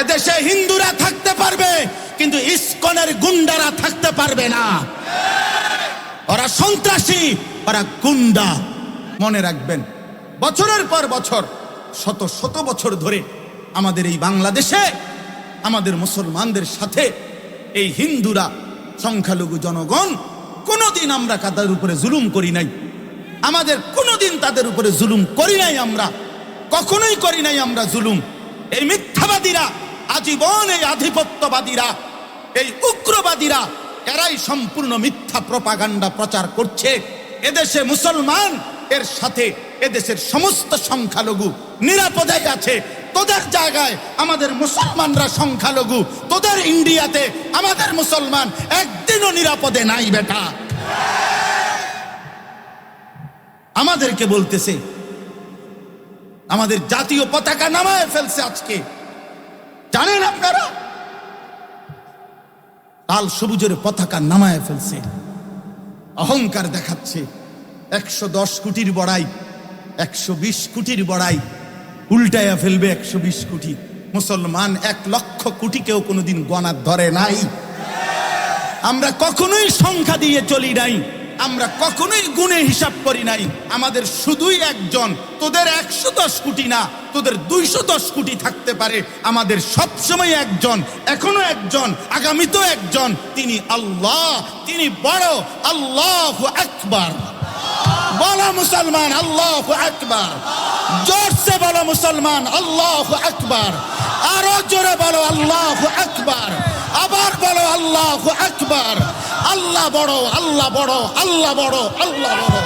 এদেশে হিন্দুরা থাকতে পারবে, কিন্তু ইস্কনের গুন্ডারা থাকতে পারবে না। ওরা সন্ত্রাসী, ওরা গুন্ডা। মনে রাখবেন, বছরের পর বছর, শত শত বছর ধরে আমাদের এই বাংলাদেশে, আমাদের মুসলমানদের সাথে এই হিন্দুরা, সংখ্যালঘু জনগণ, কোনোদিন আমরা তাদের উপরে জুলুম করি নাই। আমাদের কোনোদিন তাদের উপরে জুলুম করি নাই আমরা, কখনোই করি নাই আমরা জুলুম। এই মিথ্যাবাদীরা, আজীবন এই আধিপত্যবাদীরা, এই উগ্রবাদীরা, এরাই সম্পূর্ণ মিথ্যা প্রপাগান্ডা প্রচার করছে। এদেশে মুসলমান, এর সাথে এদেশের সমস্ত সংখ্যালঘু নিরাপদে আছে তোদের জায়গায় আমাদের মুসলমানরা সংখ্যালঘু, তোদের ইন্ডিয়াতে আমাদের মুসলমান একদিনও নিরাপদে নাই, বেটা। আমাদেরকে বলতেছে আমাদের জাতীয় পতাকা নামায় ফেলছে আজকে। জানেন আপনারা? লাল সবুজের পতাকা নামায় ফেলছে। অহংকার দেখাচ্ছে। একশো দশ কোটির বড়াই, একশো বিশ কোটির বড়াই, উল্টায়া ফেলবে একশো বিশ কোটি। মুসলমান এক লক্ষ কোটিকেও কোনোদিন গণার ধরে নাই। আমরা কখনোই সংখ্যা দিয়ে চলি নাই। আমরা কখনোই গুণে হিসাব করি নাই। আমাদের শুধুই একজন। তোদের একশো দশ কোটি না, তোদের দুইশো দশ কোটি থাকতে পারে। আমাদের সবসময় একজন, এখনও একজন, আগামীতেও একজন। তিনি আল্লাহ, তিনি বড়, আল্লাহ একবার বলা মুসলমান, আল্লাহ আকবার। জোরসে বলো মুসলমান, আল্লাহ একবার আরও জোরে বলো, আল্লাহ একবার আবার বলো, আল্লাহ আকবার। আল্লাহ বড় আল্লাহ বড় আল্লাহ বড় আল্লাহ বড়।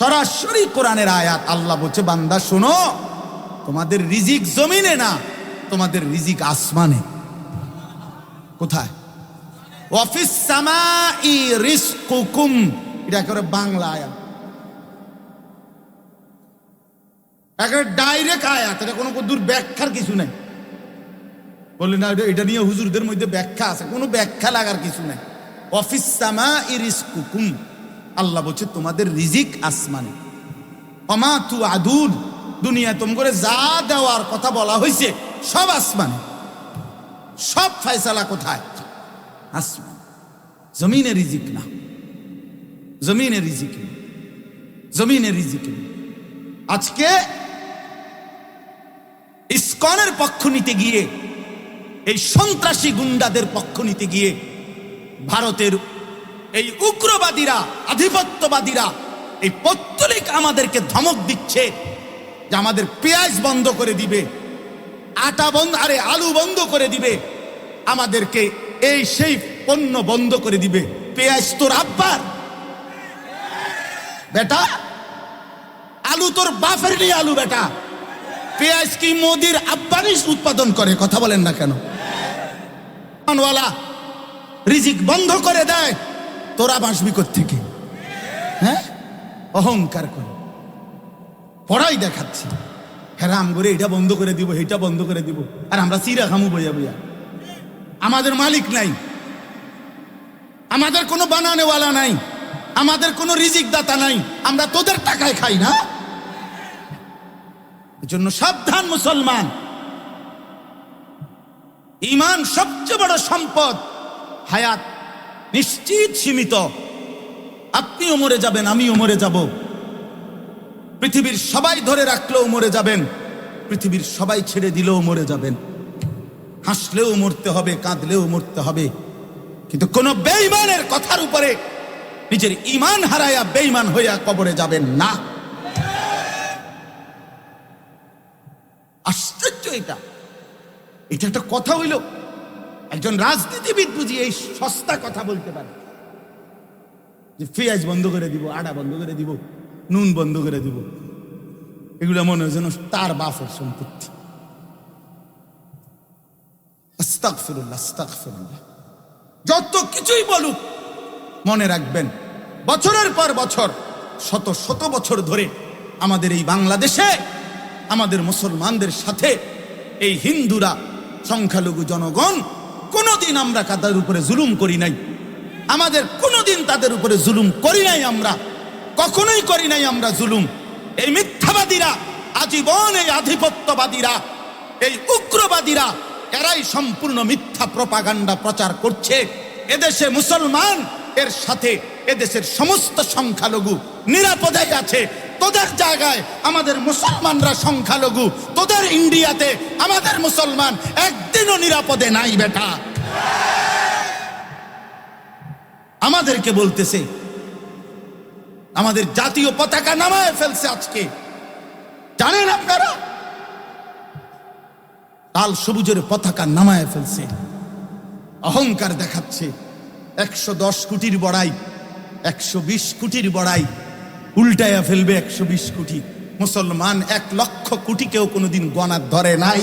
সরাসরি কোরআনের আয়াত, আল্লাহ বলছে, বান্দা, শোনো, তোমাদের রিজিক জমিনে না, তোমাদের রিজিক আসমানে। কোথায়? অফিস সামাই রিস্কুকুম এটা একেবারে বাংলা আয়াত। একেবারে ডাইরেক্ট আয়াত, এটা কোনো দূর ব্যাখ্যার কিছু নাই। বললেন, না, এটা- এটা নিয়ে হুজুরদের মধ্যে ব্যাখ্যা আছে। কোনো ব্যাখ্যা লাগার কিছু নাই। অফিস সামা ইরিস্কুকুম আল্লাহ বলছে, তোমাদের রিজিক আসমানে। অমা তু আদুর দুনিয়া তোম করে যা দেওয়ার কথা বলা হয়েছে সব আসমানে। সব ফয়সালা কোথায়? আসমান। জমিনে রিজিক না। জমিনে রিজিক না। জমিনে রিজিক না। আজকে ইস্কনের পক্ষ নিতে গিয়ে এই সন্ত্রাসী গুন্ডাদের পক্ষ নিতে গিয়ে ভারতের এই উগ্রবাদীরা, আধিপত্যবাদীরা এই পত্তলিক আমাদেরকে ধমক দিচ্ছে যে আমাদের পেঁয়াজ বন্ধ করে দিবে, আটা বন্ধ আরে আলু বন্ধ করে দিবে, আমাদেরকে এই সেই পণ্য বন্ধ করে দিবে। পেঁয়াজ তোর আব্বার? বেটা, আলু তোর বাপের নিয়ে আলু বেটা। পেঁয়াজ কি মোদির আব্বানিস উৎপাদন করে? কথা বলেন না কেন। রিজিক বন্ধ করে দেয়, তোরা বাসবি থেকে হ্যাঁ? অহংকার করে। পড়াই দেখাচ্ছে। হেরাম করে এটা বন্ধ করে দিব এটা বন্ধ করে দিব, আর আমরা চিরা খামু বইয়া বইয়া। আমাদের মালিক নাই। আমাদের কোনো বানানেওয়ালা নাই। আমাদের কোনো রিজিক দাতা নাই। আমরা তোদের টাকায় খাই না। এজন্য সাবধান মুসলমান। ইমান সবচেয়ে বড় সম্পদ। হায়াত নিশ্চিত সীমিত। আপনিও মরে যাবেন আমিও মরে যাব। পৃথিবীর সবাই ধরে রাখলেও মরে যাবেন, পৃথিবীর সবাই ছেড়ে দিলেও মরে যাবেন। হাসলেও মরতে হবে, কাঁদলেও মরতে হবে। কিন্তু কোন বেঈমানের কথার উপরে নিজের ইমান হারায়া বেঈমান হইয়া কবরে যাবেন না। আশ্চর্য এটা। এটা একটা কথা হইল। একজন রাজনীতিবিদ বুঝি এই সস্তা কথা বলতে পারে। যে পেঁয়াজ বন্ধ করে দিব আটা বন্ধ করে দিব, নুন বন্ধ করে দিব। এগুলো মনে হয় যেন তার বাপের সম্পত্তি। যত কিছুই বলুক, মনে রাখবেন, বছরের পর বছর, শত শত বছর ধরে আমাদের এই বাংলাদেশে, আমাদের মুসলমানদের সাথে এই হিন্দুরা সংখ্যালঘু জনগণ কোনোদিন আমরা তাদের উপরে জুলুম করি নাই। আমাদের কোনোদিন তাদের উপরে জুলুম করি নাই আমরা। কখনোই করি নাই আমরা জুলুম। এই মিথ্যাবাদীরা, আজীবন এই আধিপত্যবাদীরা, এই উগ্রবাদীরা, এরাই সম্পূর্ণ মিথ্যা প্রপাগান্ডা প্রচার করছে। এদেশে মুসলমান, এর সাথে এদেশের সমস্ত সংখ্যালঘু নিরাপদে আছে। তোদের জায়গায় আমাদের মুসলমানরা সংখ্যালঘু, তোদের ইন্ডিয়াতে আমাদের মুসলমান একদিনও নিরাপদে নাই বেটা। আমাদেরকে বলতেছে, আমাদের জাতীয় পতাকা নামায় ফেলছে আজকে। জানেন আপনারা? লাল সবুজের পতাকা নামায় ফেলছে। অহংকার দেখাচ্ছে। একশো দশ কোটির বড়াই, একশো বিশ কোটির বড়াই। উল্টায়া ফেলবে একশো বিশ কোটি। মুসলমান এক লক্ষ কোটিকেও কোনোদিন গণার ধরে নাই।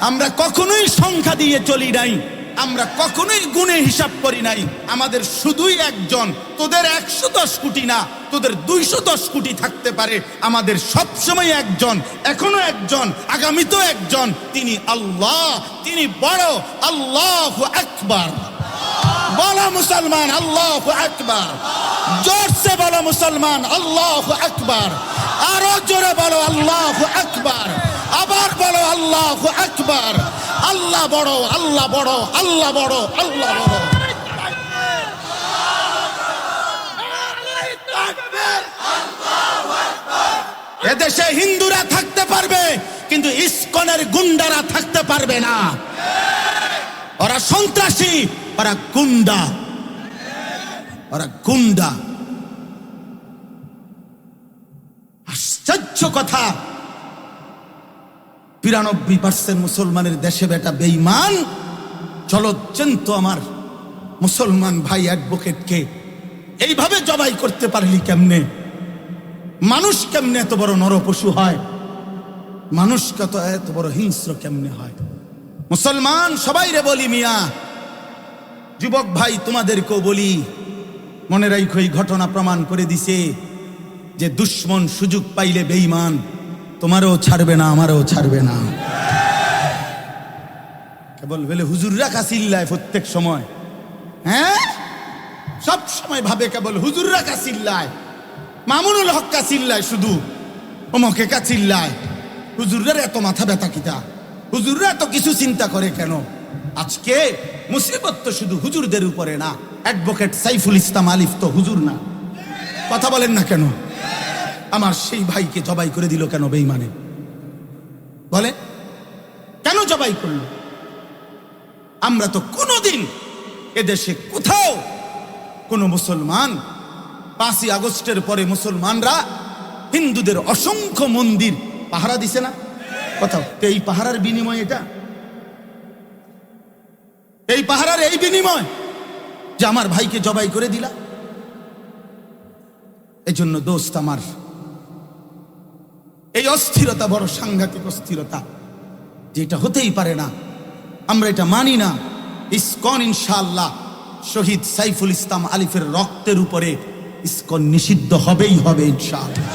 আমরা কখনোই সংখ্যা দিয়ে চলি নাই। আমরা কখনোই গুণে হিসাব করি নাই। আমাদের শুধুই একজন। তোদের একশো দশ কোটি না, তোদের দুইশো দশ কোটি থাকতে পারে। আমাদের সবসময় একজন, এখনও একজন, আগামীতেও একজন। তিনি আল্লাহ, তিনি বড়, আল্লাহ আকবার। বলো মুসলমান, আল্লাহ আকবার। জোরসে বলো মুসলমান, আল্লাহ আকবার। আরও জোরে বলো, আল্লাহ আকবার। আবার বলো, আল্লাহ আকবার। আল্লাহ বড় আল্লাহ বড় আল্লাহ বড় আল্লাহ বড়। এদেশে হিন্দুরা থাকতে পারবে, কিন্তু ইস্কনের গুন্ডারা থাকতে পারবে না। ওরা সন্ত্রাসী ওরা গুন্ডা ওরা গুন্ডা আশ্চর্য কথা। বিরানব্বই পার্সেন্ট মুসলমানের দেশে বেটা বেইমান চলচ্চন্ত আমার মুসলমান ভাই অ্যাডভোকেটকে এইভাবে জবাই করতে পারলি কেমনে? মানুষ কেমনে এত বড় নরপশু হয়? মানুষ কত এত বড় হিংস্র কেমনে হয়? মুসলমান সবাই রে বলি মিয়া যুবক ভাই, তোমাদেরকেও বলি, মনে রাখো এই ঘটনা প্রমাণ করে দিছে যে দুশ্মন সুযোগ পাইলে বেইমান তোমারও ছাড়বে না, আমারও ছাড়বে না। কেবল বলে, হুজুররা কাছিল্লায় প্রত্যেক সময়। হ্যাঁ? সব সময় ভাবে কেবল, হুজুররা কাছিল্লায় মামুনুল হক কাছিল্লায় শুধু, ওমকে কাছিল্লায় হুজুররা এত মাথা ব্যথা কিতা? হুজুররা এত কিছু চিন্তা করে কেন? আজকে মুসিবত তো শুধু হুজুরদের উপরে না। অ্যাডভোকেট সাইফুল ইসলাম আলিফ তো হুজুর না। কথা বলেন না কেন? আমার সেই ভাইকে জবাই করে দিল কেন বেইমানে বলে কেন জবাই করল? আমরা তো কোনোদিন এদেশে কোথাও কোনো মুসলমান পাঁচই আগস্টের পরে মুসলমানরা হিন্দুদের অসংখ্য মন্দির পাহারা দিছে না? কোথাও? তো এই পাহারার বিনিময় এটা? এই পাহারার এই বিনিময় যে আমার ভাইকে জবাই করে দিলা। এই জন্য দোস্ত আমার, এই অস্থিরতা বড় সাংঘাতিক অস্থিরতা, যেটা হতেই পারে না। আমরা এটা মানি না। ইসকন ইনশাআল্লাহ শহীদ সাইফুল ইসলাম আলিফের রক্তের উপরে ইস্কন নিষিদ্ধ হবেই হবে ইনশাআল্লাহ।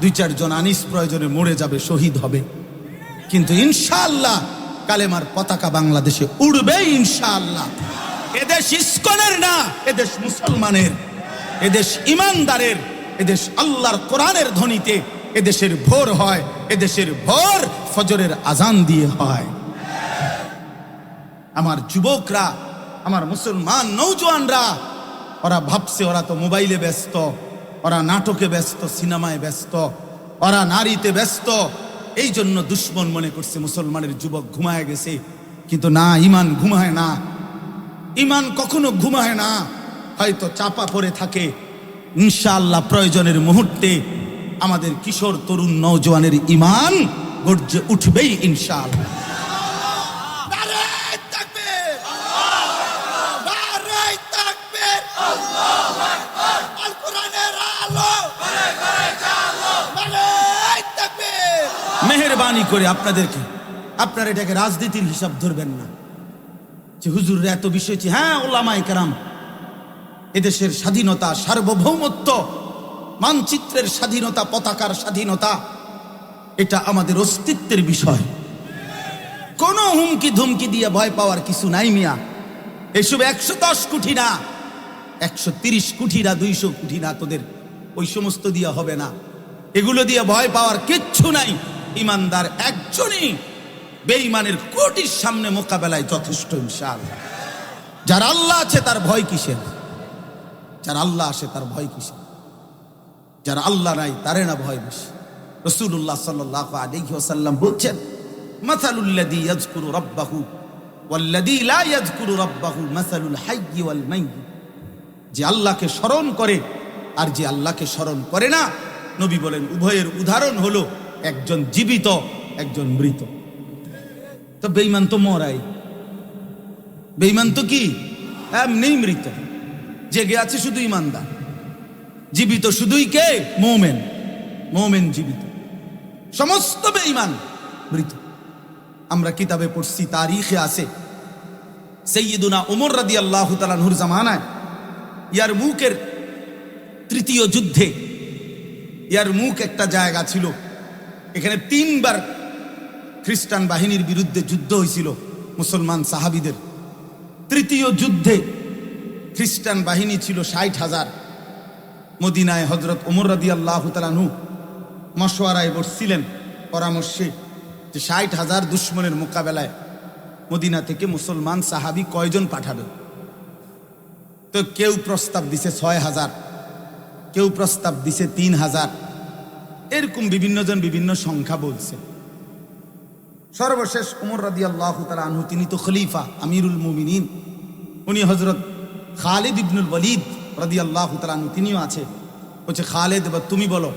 দুই চারজন আনিস প্রয়োজনে মরে যাবে, শহীদ হবে। কিন্তু ইনশাআল্লাহ কালেমার পতাকা বাংলাদেশে উড়বে ইনশাআল্লাহ। এদেশ ইসকনের না, এদেশ মুসলমানের। এদেশ ইমানদারের, এদেশ আল্লাহর কোরআনের ধ্বনিতে এদেশের ভোর হয়, এদেশের ভোর ফজরের আজান দিয়ে হয়। আমার যুবকরা, আমার মুসলমান নৌজওয়ানরা, ওরা ভাবছে ওরা তো মোবাইলে ব্যস্ত, ওরা নাটকে ব্যস্ত, সিনেমায় ব্যস্ত, ওরা নারীতে ব্যস্ত এই জন্য দুশ্মন মনে করছে, মুসলমানের যুবক ঘুমায় গেছে, কিন্তু না, ইমান ঘুমায় না। ইমান কখনো ঘুমায় না। হয়তো চাপা পড়ে থাকে। ইনশাআল্লাহ প্রয়োজনের মুহূর্তে আমাদের কিশোর, তরুণ নৌজওয়ানের ইমান গর্জে উঠবেই ইনশাআল্লাহ। মেহেরবানি করে আপনাদেরকে। আপনারা এটাকে রাজনীতির হিসাব ধরবেন না। যে হুজুর এত বিষয় হ্যাঁ ওলামাই কেরাম, এদেশের স্বাধীনতা, সার্বভৌমত্ব, মানচিত্রের স্বাধীনতা, পতাকার স্বাধীনতা, এটা আমাদের অস্তিত্বের বিষয়। কোনো হুমকি ধুমকি দিয়ে ভয় পাওয়ার কিছু নাই মিয়া। এসব একশো দশ কোটি না, একশো তিরিশ কোটি না, দুইশো কোটি না তোদের। ওই সমস্ত দিয়ে হবে না। এগুলো দিয়ে ভয় পাওয়ার কিচ্ছু নাই। ইমানদার একজনই বেঈমানের কোটির সামনে মোকাবেলায় যথেষ্ট, ইনশাআল্লাহ। যার আল্লাহ আছে, তার ভয় কিসের? যার আল্লাহ আসে, তার ভয় কিসের? যার আল্লাহ নাই, তারে না ভয় বেশি। রসুল্লাহ সাল্লাহ আলাইহি ওয়াসাল্লাম বলছেন, মাসালুল্লাযী ইয়াজকুরু ওয়াল্লাযী লা ইয়াজকুরু মাসালুল ওয়াল যে আল্লাহকে স্মরণ করে, আর যে আল্লাহকে স্মরণ করে না, নবী বলেন, উভয়ের উদাহরণ হলো একজন জীবিত, একজন মৃত। তো বেঈমান তো মরাই। বেঈমান তো কি? এমনি মৃত। জেগে আছে শুধু ইমানদার জীবিত শুধুই কে? মোমেন। মোমেন জীবিত। সমস্ত বেঈমান মৃত। আমরা কিতাবে পড়ছি, তারিখে আছে। সৈয়দুনা ওমর রাদি আল্লাহ তালানহুর জামানায়। ইয়ার মুখের তৃতীয় যুদ্ধে, ইয়ার মুখ একটা জায়গা ছিল। এখানে তিনবার খ্রিস্টান বাহিনীর বিরুদ্ধে যুদ্ধ হয়েছিল মুসলমান সাহাবিদের। তৃতীয় যুদ্ধে খ্রিস্টান বাহিনী ছিল ষাট হাজার। মদিনায় হজরত ওমর রাদি আল্লাহ তালানহু মশওয়ারায় বসছিলেন পরামর্শে যে ষাট হাজার দুশ্মনের মোকাবেলায় মদিনা থেকে মুসলমান সাহাবি কয়জন পাঠাবে। তো কেউ প্রস্তাব দিছে ছয় হাজার, কেউ প্রস্তাব দিছে তিন হাজার। এরকম বিভিন্ন জন বিভিন্ন সংখ্যা বলছে। সর্বশেষ উমর রাদি আল্লাহ আনহু, তিনি তো খলিফা, আমিরুল মুমিনিন। উনি হজরত খালিদ ইবনুল বলিদ রাদি আল্লাহ আনহু, তিনিও আছে। বলছে, খালেদ, এবার তুমি বলো,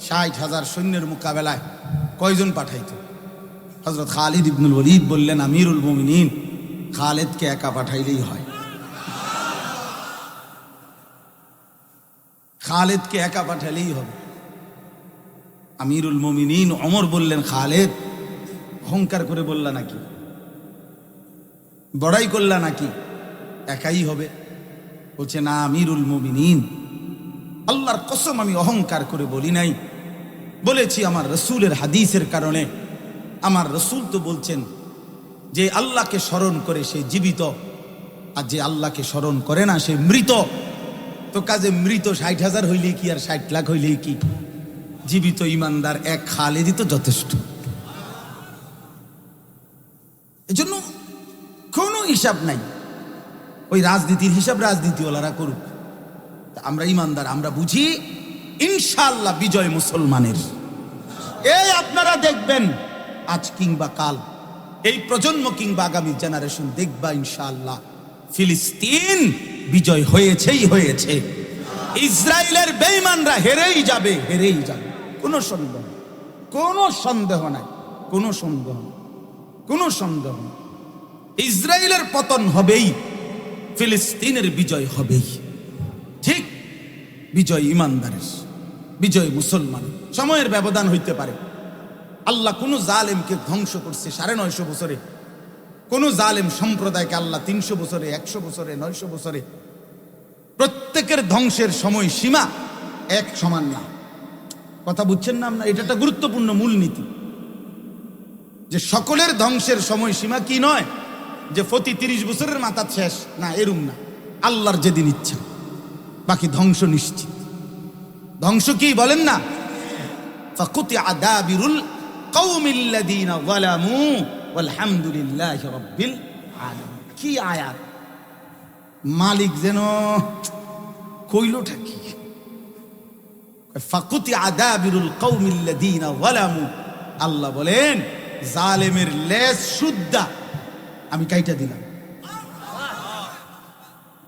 ষাট হাজার সৈন্যের মোকাবেলায় কয়জন পাঠাইতো? হজরত খালিদ ইবনুল ওয়ালিদ বললেন, আমিরুল মুমিনিন, খালেদকে একা পাঠাইলেই হয়। খালেদকে একা পাঠালেই হবে। আমিরুল মুমিনিন অমর বললেন, খালেদ, অহংকার করে বললা নাকি? বড়াই করলা নাকি? একাই হবে। বলছে, না, আমিরুল মুমিনিন। আল্লাহর কসম, আমি অহংকার করে বলি নাই। বলেছি, আমার রসুলের হাদিসের কারণে। আমার রসুল তো বলছেন যে, আল্লাহকে স্মরণ করে সে জীবিত, আর যে আল্লাহকে স্মরণ করে না, সে মৃত। তো কাজে মৃত ষাট হাজার হইলে কি, আর ষাট লাখ হইলে কি? জীবিত ইমানদার এক খালে দিত যথেষ্ট। এজন্য কোনো হিসাব নাই। ওই রাজনীতির হিসাব রাজনীতিওয়ালারা করুক। আমরা ইমানদার, আমরা বুঝি ইনশাল্লাহ বিজয় মুসলমানের। এই আপনারা দেখবেন আজ কিংবা কাল, এই প্রজন্ম কিংবা আগামী জেনারেশন দেখবা ইনশাআল্লাহ ফিলিস্তিন বিজয় হয়েছেই হয়েছে। ইসরায়েলের বেঈমানরা হেরেই যাবে হেরেই যাবে। কোনো সন্দেহ। কোনো সন্দেহ নাই। কোনো সন্দেহ। কোনো সন্দেহ ইসরায়েলের পতন হবেই, ফিলিস্তিনের বিজয় হবেই। ঠিক বিজয় ইমানদারের, বিজয় মুসলমান সময়ের ব্যবধান হইতে পারে। আল্লাহ কোন জালেমকে ধ্বংস করছে সাড়ে নয়শো বছরে। কোন জালেম সম্প্রদায়কে আল্লাহ তিনশো বছরে, একশো বছরে, নয়শো বছরে। প্রত্যেকের ধ্বংসের সময় সীমা এক সমান না। কথা বুঝছেন না আপনার? এটা একটা গুরুত্বপূর্ণ মূলনীতি। যে সকলের ধ্বংসের সময়সীমা কি নয়? যে প্রতি তিরিশ বছরের মাথা শেষ? না এরুম না। আল্লাহর যেদিন ইচ্ছা। বাকি ধ্বংস নিশ্চিত। ধ্বংস কি বলেন না? ফাকুতি আদাবিরুল কৌমিল্লাদিনা কি আয়াত? মালিক যেন কইলটা কি? ফাকুতি আদাবিরুল কৌমিল্লাদিনা ওয়ালামু। আল্লাহ বলেন, জালেমের লেজ শুদ্ধা। আমি কাইটা দিলাম।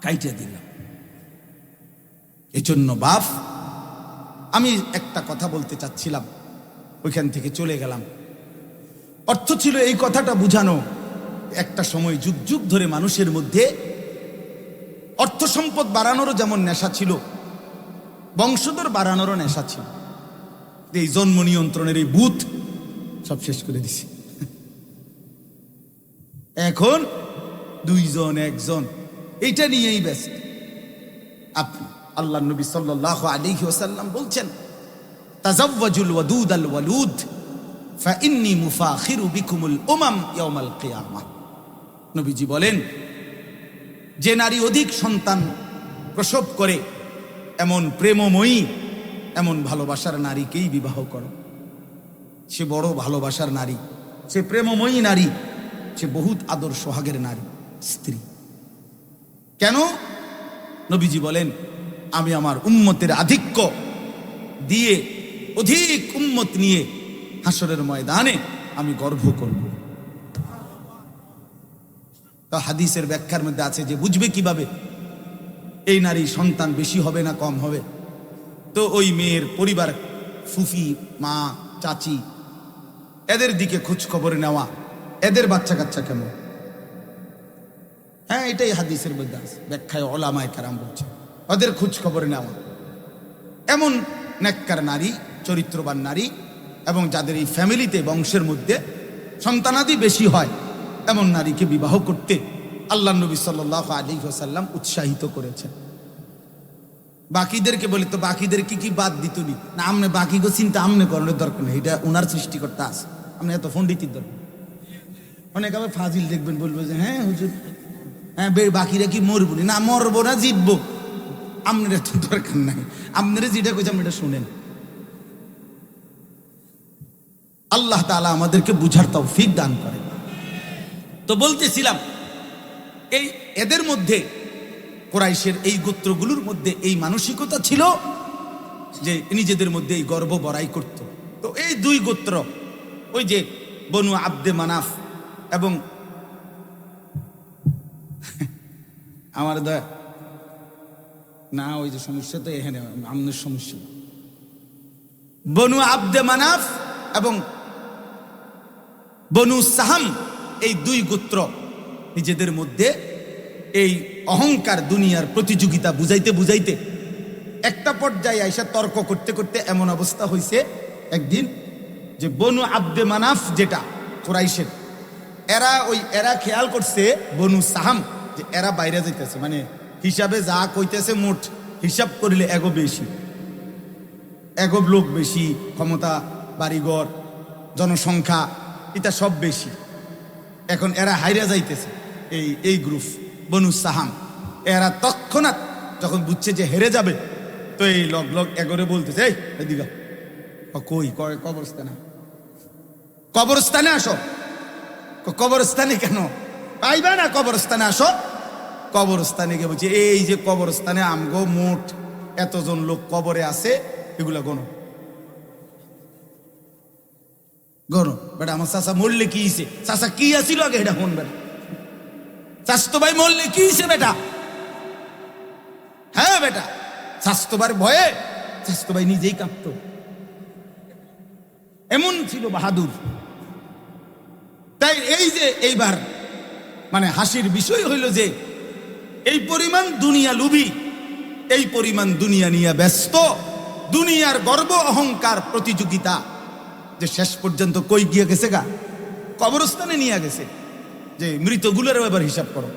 কাইটা দিলাম। এজন্য বাপ, আমি একটা কথা বলতে চাচ্ছিলাম। ওইখান থেকে চলে গেলাম। অর্থ ছিল এই কথাটা বুঝানো। একটা সময় যুগ যুগ ধরে মানুষের মধ্যে অর্থ সম্পদ বাড়ানোরও যেমন নেশা ছিল বংশধর বাড়ানোরও নেশা ছিল। এই জন্ম নিয়ন্ত্রণের এই বুথ সব শেষ করে দিছে। এখন দুইজন, একজন, এইটা নিয়েই ব্যস্ত। আপনি, আল্লাহ নবী সাল্লাহ আলাইহি ওয়াসাল্লাম বলছেন, তাজাওয়াজুল ওয়াদুদ আল ওয়ালুদ ফাইন্নি মুফাখিরু বিকুমুল উমাম ইয়াউমাল কিয়ামাহ নবীজি বলেন, যে নারী অধিক সন্তান প্রসব করে এমন প্রেমময়ী, এমন ভালোবাসার নারীকেই বিবাহ করো। সে বড় ভালোবাসার নারী, সে প্রেমময়ী নারী, সে বহুত আদর সোহাগের নারী, স্ত্রী। কেন? নবীজি বলেন, আমি আমার উম্মতের আধিক্য দিয়ে অধিক উম্মত নিয়ে হাসরের ময়দানে আমি গর্ব করব। তো হাদিসের ব্যাখ্যার মধ্যে আছে যে বুঝবে কীভাবে? এই নারী সন্তান বেশি হবে না কম হবে? তো ওই মেয়ের পরিবার, ফুফি, মা, চাচি, এদের দিকে খোঁজ খবর নেওয়া, এদের বাচ্চা কাচ্চা কেমন? হ্যাঁ এটাই হাদিসের মধ্যে ব্যাখ্যায় ওলামায় কারাম বলছে। ওদের খোঁজ খবর নেওয়া। এমন নেককার নারী, চরিত্রবান নারী, এবং যাদের এই ফ্যামিলিতে বংশের মধ্যে সন্তানাদি বেশি হয়, এমন নারীকে বিবাহ করতে আল্লাহ নবী সাল্লাহ আলী সাল্লাম উৎসাহিত করেছেন। বাকিদেরকে বলে তো বাকিদের কি কি বাদ দিত নি? আমনে বাকি গো চিন্তা আমনে করানোর দরকার নেই, এটা ওনার সৃষ্টিকর্তা আছে। আপনি এত পণ্ডিতির দরকার অনেক আবার ফাজিল দেখবেন বলব যে হ্যাঁ হুজুর হ্যাঁ বাকিরা কি মরবো নি? মরবো না, জিতবো। আপনার এত দরকার নাই। আপনারা যেটা কইছে আপনি এটা শুনেন। আল্লাহ তাআলা আমাদেরকে বুঝার তৌফিক দান করে তো বলতেছিলাম এই এদের মধ্যে, কোরাইশের এই গোত্রগুলোর মধ্যে এই মানসিকতা ছিল যে নিজেদের মধ্যে এই গর্ব বড়াই করত। তো এই দুই গোত্র, ওই যে বনু আব্দে মানাফ এবং আমার দয়া, না, ওই যে সমস্যা তো এখানে, আমনের সমস্যা। বনু আব্দে মানাফ এবং বনু সাহাম, এই দুই গোত্র নিজেদের মধ্যে এই অহংকার দুনিয়ার প্রতিযোগিতা বুঝাইতে বুঝাইতে একটা পর্যায়ে আইসা তর্ক করতে করতে এমন অবস্থা হয়েছে একদিন যে বনু আব্দে মানাফ যেটা কোরাইশের, এরা ওই, এরা খেয়াল করছে বনু সাহাম যে এরা বাইরে যাইতেছে মানে হিসাবে যা কইতেছে মোট হিসাব করিলে এগো বেশি, এগো লোক বেশি, ক্ষমতা, বাড়িঘর, জনসংখ্যা, এটা সব বেশি। এখন এরা হাইরা যাইতেছে। এই এই গ্রুপ বনু সাহাম। এরা তৎক্ষণাৎ যখন বুঝছে যে হেরে যাবে, তো এই লগ লগ এগরে বলতেছে, এই, এদিকে কই কবরস্থানে? কবরস্থানে আসো। কবরস্থানে কেন? আইবা না কবরস্থানে আসো? কবরস্থানে গিয়ে বলছে, এই যে কবরস্থানে আমগো মোট এতজন লোক কবরে আছে, এগুলা গণ। গণ। বেটা, আমার চাষা মরলে কি চাষা কি আসিল আগে, এটা হন বেটা স্বাস্থ্য ভাই মরলে কি হইছে বেটা? হ্যাঁ বেটা স্বাস্থ্য ভাইয়ের ভয়ে স্বাস্থ্য ভাই নিজেই কাঁপতো। এমন ছিল বাহাদুর। তাই এই যে এইবার মানে হাসির বিষয় হইল যে, এই পরিমাণ দুনিয়া লুবি, এই পরিমাণ দুনিয়া নিয়ে ব্যস্ত, দুনিয়ার গর্ব অহংকার প্রতিযোগিতা যে শেষ পর্যন্ত কই গিয়ে গেছে গা? কবরস্থানে নিয়ে গেছে। যে মৃতগুলোর ব্যাপার হিসাব করো।